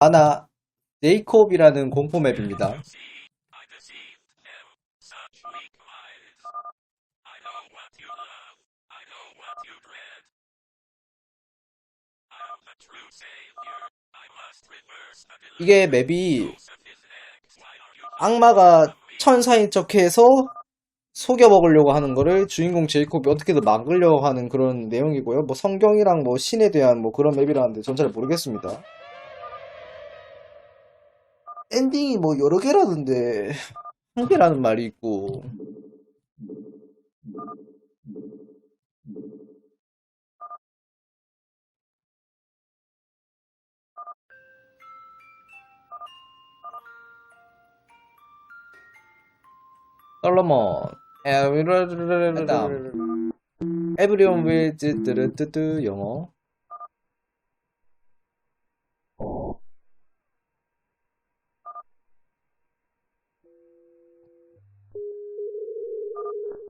하나 네이콥이라는 공포 맵입니다. 이게 맵이 악마가 천사인 척해서 속여 먹으려고 하는 거를 주인공 제이콥이 어떻게든 막으려고 하는 그런 내용이고요. 뭐 성경이랑 뭐 신에 대한 뭐 그런 맵이라는데 전 잘 모르겠습니다. 엔딩이 뭐 여러 개라던데. 한 개라는 말이 있고. 솔로몬. 그다음 Everyone will 뜨뜨뜨뜨 영어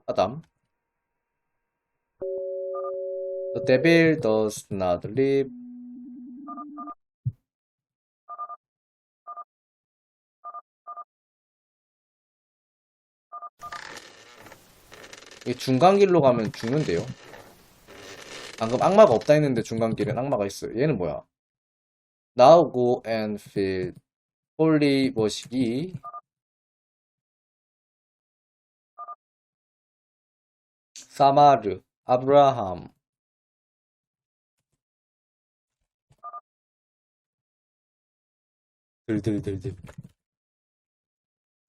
아담 The devil does not live 이 중간 길로 가면 죽는데요. 방금 악마가 없다 했는데 중간 길엔 악마가 있어요. 얘는 뭐야? Go and feed 홀리 머시기 사마르 아브라함 들들들들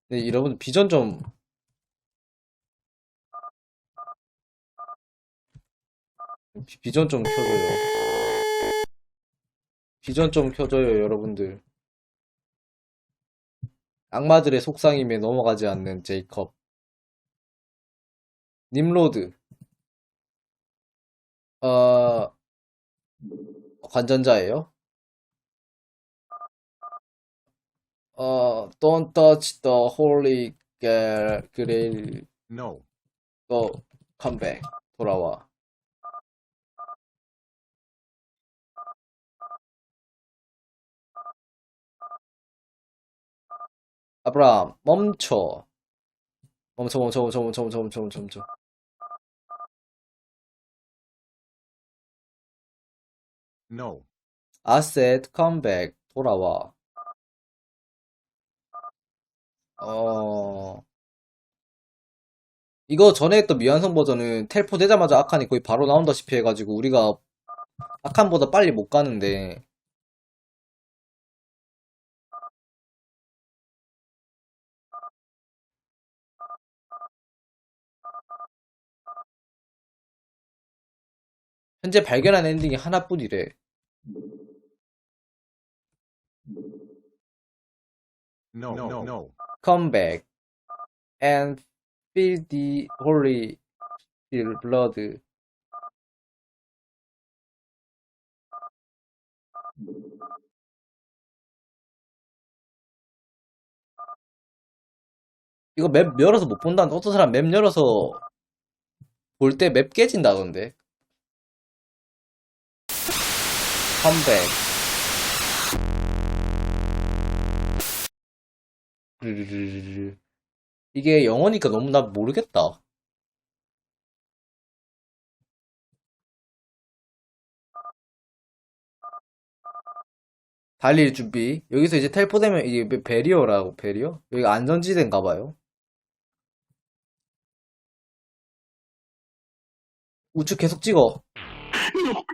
네, 여러분 비전 좀 비- 비전 좀 켜줘요. 비전 좀 켜줘요, 여러분들. 악마들의 속상임에 넘어가지 않는 제이컵. 님로드. 어, 관전자예요? 어, Don't touch the holy grail. No. 또, 컴백. 돌아와. 아브라함, 멈춰. 멈춰, 멈춰, 멈춰, 멈춰, 멈춰, 멈춰, 멈춰, No. 아셋, 컴백, 돌아와. 어, 이거 전에 했던 미완성 버전은 텔포 되자마자 아칸이 거의 바로 나온다시피 해가지고 우리가 아칸보다 빨리 못 가는데 현재 발견한 엔딩이 하나뿐이래. No. No. No. Come back and feel the holy blood. 이거 맵 열어서 못 본다는데 어떤 사람 맵 열어서 볼 때 맵 깨진다던데. 컴백. 이게 영어니까 너무 나 모르겠다. 달릴 준비. 여기서 이제 텔포되면 이게 베리어라고, 베리어? 여기가 안전지대인가 봐요. 우측 계속 찍어.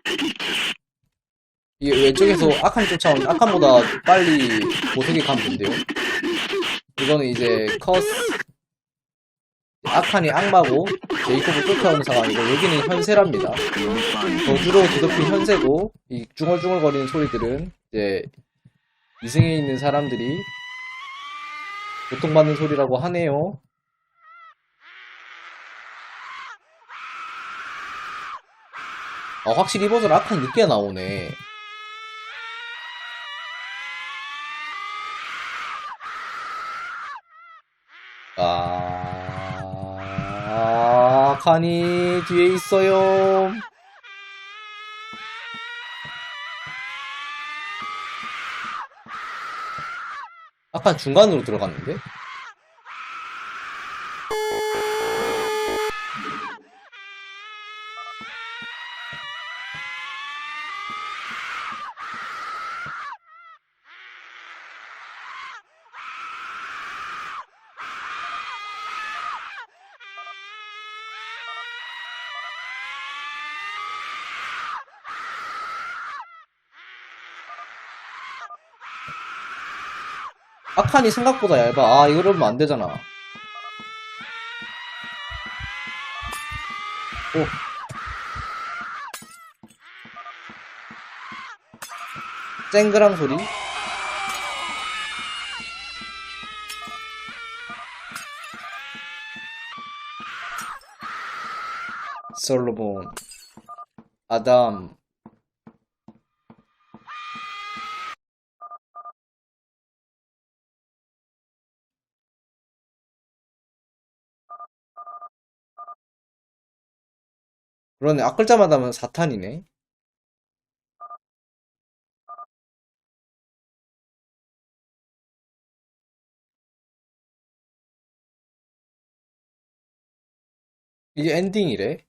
이게 왼쪽에서 아칸이 쫓아오는데 아칸보다 빨리 보석이 가면 된대요. 이거는 이제 커스 아칸이 악마고 제이콥을 쫓아오는 상황이고 여기는 현세랍니다. 저주로 뒤덮인 현세고 이 중얼중얼거리는 소리들은 이제 이승에 있는 사람들이 고통받는 소리라고 하네요. 아, 확실히 이 버전 아칸 늦게 나오네. 아, 칸이 뒤에 있어요. 아까 중간으로 들어갔는데? 아칸이 생각보다 얇아. 아, 이러면 안 되잖아. 오. 쨍그랑 소리? 솔로몬, 아담, 그러네. 앞글자마다 하면 4탄이네. 이게 엔딩이래.